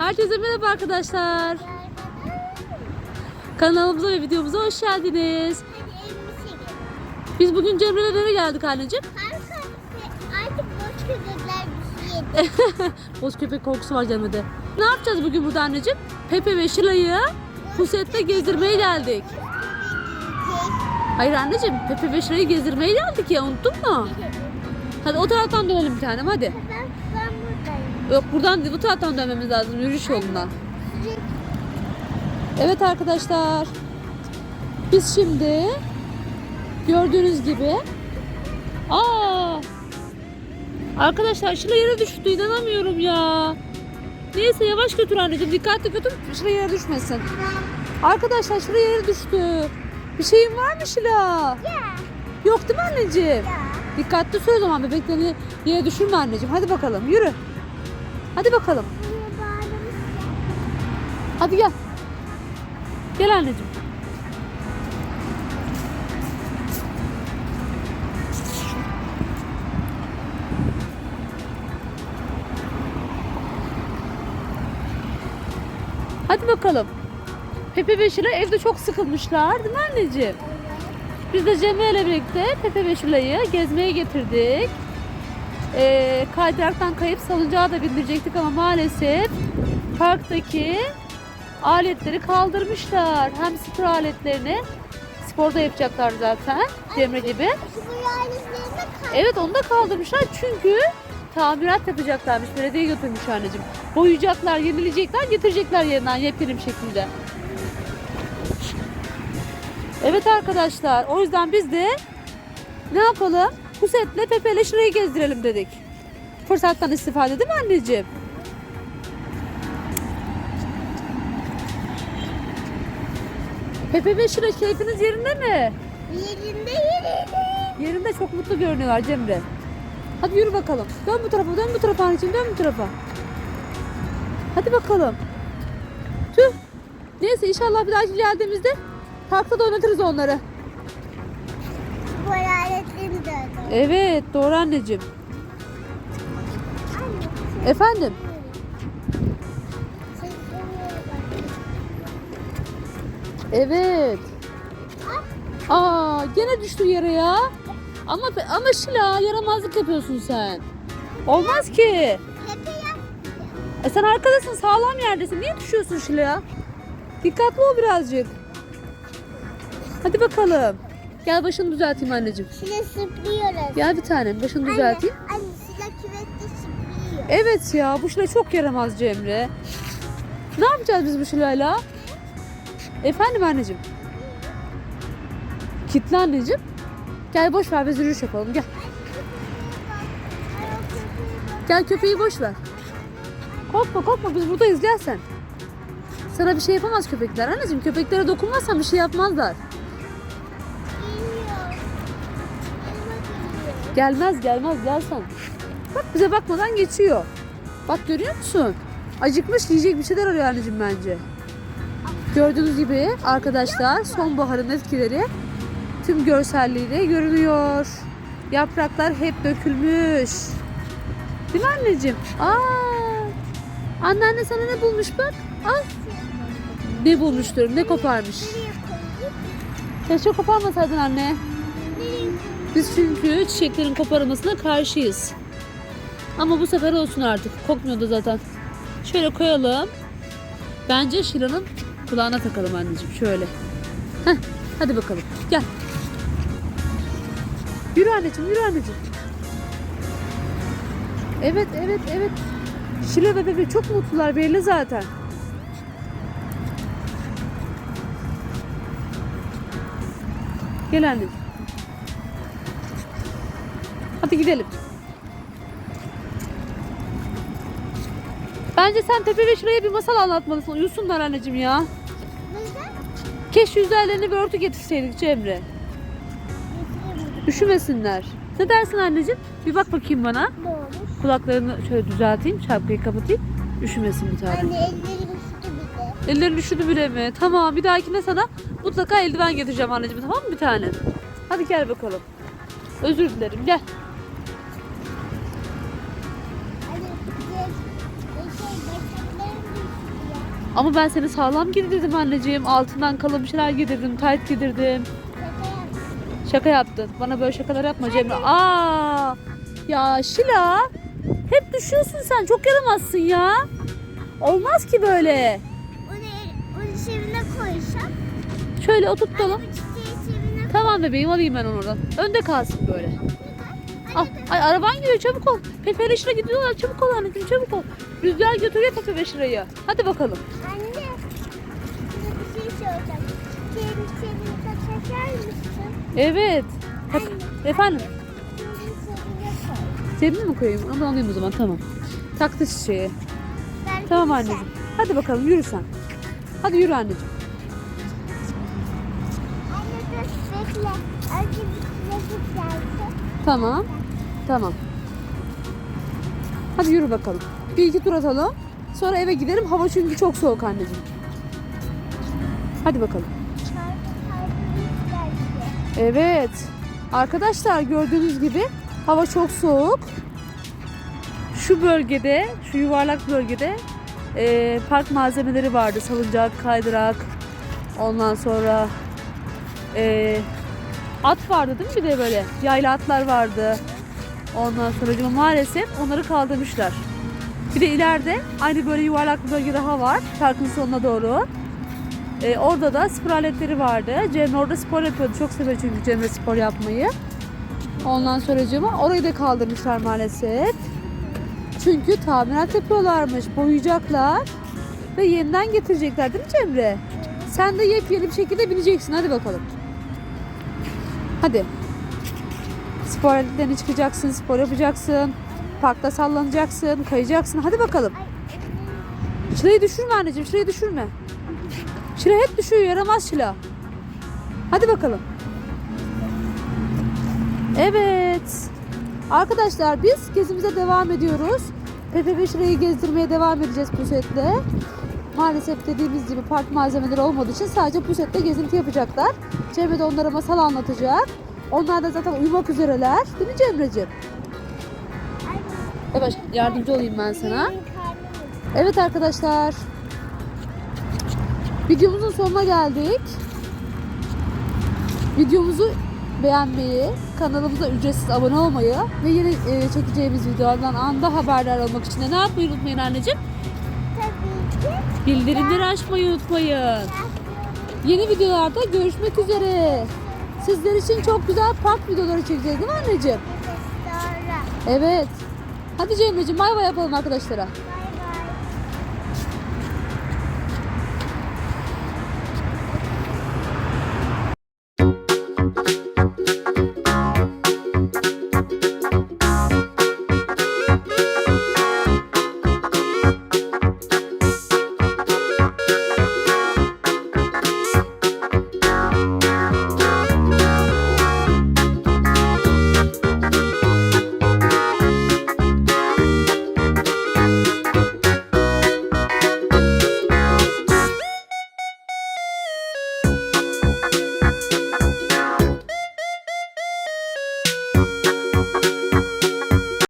Herkese merhaba arkadaşlar. Kanalımıza ve videomuza hoş geldiniz. Biz bugün Cemre'lere geldik anneciğim. Artık boş köpekler. Boz köpek korkusu var Cemre'de. Ne yapacağız bugün burada anneciğim? Pepe ve Şıla'yı Puset'te gezdirmeye geldik. Hayır anneciğim Pepe ve Şıla'yı gezdirmeye geldik ya unuttun mu? Hadi o taraftan dönelim bir tanem hadi. Yok buradan bu taraftan dönmemiz lazım yürüyüş yolundan. Evet arkadaşlar. Biz şimdi gördüğünüz gibi Aa! Arkadaşlar Şıla yere düştü inanamıyorum ya. Neyse yavaş götür anneciğim dikkatli götür Şıla yere düşmesin. Arkadaşlar Şıla yere düştü. Bir şeyin var mı Şıla? Ya. Yok değil mi anneciğim? Ya. Dikkatli sür o zaman bebeklerini yere düşürme anneciğim. Hadi bakalım yürü. Hadi bakalım. Hadi gel. Gel anneciğim. Hadi bakalım. Pepe ve Şila evde çok sıkılmışlar değil mi anneciğim? Biz de Cemre ile birlikte Pepe ve Şila'yı gezmeye getirdik. Ee, kaydıraktan kayıp salıncağa da bindirecektik ama maalesef parktaki aletleri kaldırmışlar. Hem spor aletlerini sporda yapacaklar zaten Cemre gibi. Evet onu da kaldırmışlar çünkü tamirat yapacaklarmış. Belediye götürmüş anneciğim. Boyayacaklar, yenileyecekler, getirecekler yerinden yepyeni bir şekilde. Evet arkadaşlar o yüzden biz de ne yapalım? Pusetle Pepe'yle şurayı gezdirelim dedik. Fırsattan istifade değil mi anneciğim? Pepe ve Şura keyfiniz yerinde mi? Yerinde yerinde. Yerinde çok mutlu görünüyorlar Cemre. Hadi yürü bakalım. Dön bu tarafa, dön bu tarafa anneciğim, dön bu tarafa. Hadi bakalım. Tüh. Neyse inşallah bir dahaki geldiğimizde parkta da oynatırız onları. Evet, doğru anneciğim. Anne. Efendim? Evet. Aa, gene düştü yere ya. Ama ama Şila yaramazlık yapıyorsun sen. Olmaz ki. E sen arkadasın, sağlam yerdesin. Niye düşüyorsun Şila? Dikkatli ol birazcık. Hadi bakalım. Gel başını düzelteyim anneciğim. Şile sıplıyoruz. Gel bir tanem başını düzelteyim. Anne, anne Şile küvette sıplıyor. Evet ya bu Şila çok yaramaz Cemre. Ne yapacağız biz bu Şila'yla? Efendim anneciğim. Kitle anneciğim. Gel boş ver biz yürüyüş yapalım gel. Gel köpeği boş ver. Korkma korkma biz buradayız gel sen. Sana bir şey yapamaz köpekler anneciğim. Köpeklere dokunmazsan bir şey yapmazlar. Gelmez gelmez gel sen. Bak bize bakmadan geçiyor. Bak görüyor musun? Acıkmış yiyecek bir şeyler arıyor anneciğim bence. Gördüğünüz gibi arkadaşlar sonbaharın etkileri tüm görselliğiyle görünüyor. Yapraklar hep dökülmüş. Değil mi anneciğim? Aa, anneanne sana ne bulmuş bak. Al. Ne bulmuş diyorum ne koparmış. Keşke koparmasaydın anne. Biz çünkü çiçeklerin koparılmasına karşıyız. Ama bu sefer olsun artık. Kokmuyordu zaten. Şöyle koyalım. Bence Şila'nın kulağına takalım anneciğim. Şöyle. Heh, hadi bakalım. Gel. Yürü anneciğim, yürü anneciğim. Evet, evet, evet. Şila ve Bebe çok mutlular belli zaten. Gel anneciğim. Hadi gidelim. Bence sen Pepe ve Şura'ya bir masal anlatmalısın. Uyusunlar anneciğim ya. Neden? Keşke üzerlerine bir örtü getirseydik Cemre. Üşümesinler. Ne dersin anneciğim? Bir bak bakayım bana. Doğru. Kulaklarını şöyle düzelteyim. Şapkayı kapatayım. Üşümesin bir tane. Anne ellerim üşüdü bir de. Ellerin üşüdü bile mi? Tamam bir dahakine sana mutlaka eldiven getireceğim anneciğim tamam mı bir tane? Hadi gel bakalım. Özür dilerim gel. Ama ben seni sağlam giydirdim anneciğim. Altından kalın bir şeyler giydirdim. Tayt giydirdim. Şaka yaptın. Bana böyle şakalar yapma Cemre. Aa! Ya Şila. Hep düşüyorsun sen. Çok yaramazsın ya. Olmaz ki böyle. Onu, onu cebine koysam. Şöyle oturtalım. Tamam bebeğim alayım ben onu oradan. Önde kalsın böyle. Al. Ay araban geliyor çabuk ol. Pepe ile Şira gidiyorlar. Çabuk ol anneciğim çabuk ol. Rüzgar götürüyor Pepe ve Şira'yı. Hadi bakalım. Anne. Bir şey soracağım. Mısın? Evet. Efendim. Çiçeğin cebine koy. Cebime mi koyayım? Onu alayım o zaman tamam. Taktı. Ben Tamam anneciğim. Hadi bakalım yürü sen. Hadi yürü anneciğim. Anne dur bekle. Önce bir. Tamam. Tamam. Hadi yürü bakalım. Bir iki tur atalım. Sonra eve gidelim. Hava çünkü çok soğuk anneciğim. Hadi bakalım. Evet. Arkadaşlar gördüğünüz gibi hava çok soğuk. Şu bölgede, şu yuvarlak bölgede eee, park malzemeleri vardı. Salıncak, kaydırak, ondan sonra eee, at vardı değil mi bir de böyle? Yaylı atlar vardı. Ondan sonra maalesef onları kaldırmışlar. Bir de ileride aynı böyle yuvarlak bir bölge daha var. Parkın sonuna doğru. Ee, orada da spor aletleri vardı. Cemre orada spor yapıyordu. Çok sever çünkü Cemre spor yapmayı. Ondan sonra orayı da kaldırmışlar maalesef. Çünkü tamirat yapıyorlarmış. Boyayacaklar. Ve yeniden getirecekler değil mi Cemre? Sen de yepyeni bir şekilde bineceksin. Hadi bakalım. Hadi. Spor aletlerine çıkacaksın, spor yapacaksın. Parkta sallanacaksın, kayacaksın. Hadi bakalım. Şile'yi düşürme anneciğim, Şile'yi düşürme. Şile hep düşüyor, yaramaz Şila. Hadi bakalım. Evet. Arkadaşlar biz gezimize devam ediyoruz. Ve Şile'yi gezdirmeye devam edeceğiz pusetle. Maalesef dediğimiz gibi park malzemeleri olmadığı için sadece pusette gezinti yapacaklar. Cemre de onlara masal anlatacak. Onlar da zaten uyumak üzereler. Değil mi Cemre'ciğim? Evet yardımcı olayım ben sana. Evet arkadaşlar. Videomuzun sonuna geldik. Videomuzu beğenmeyi, kanalımıza ücretsiz abone olmayı ve yeni e, çekeceğimiz videolardan anda haberdar olmak için de ne yapmayı unutmayın anneciğim? tabii ki. Bildirimleri açmayı unutmayın. Yeni videolarda görüşmek üzere. Sizler için çok güzel park videoları çekeceğiz değil mi anneciğim? Sonra. Evet. Hadi Cemre'ciğim bay bay yapalım arkadaşlara.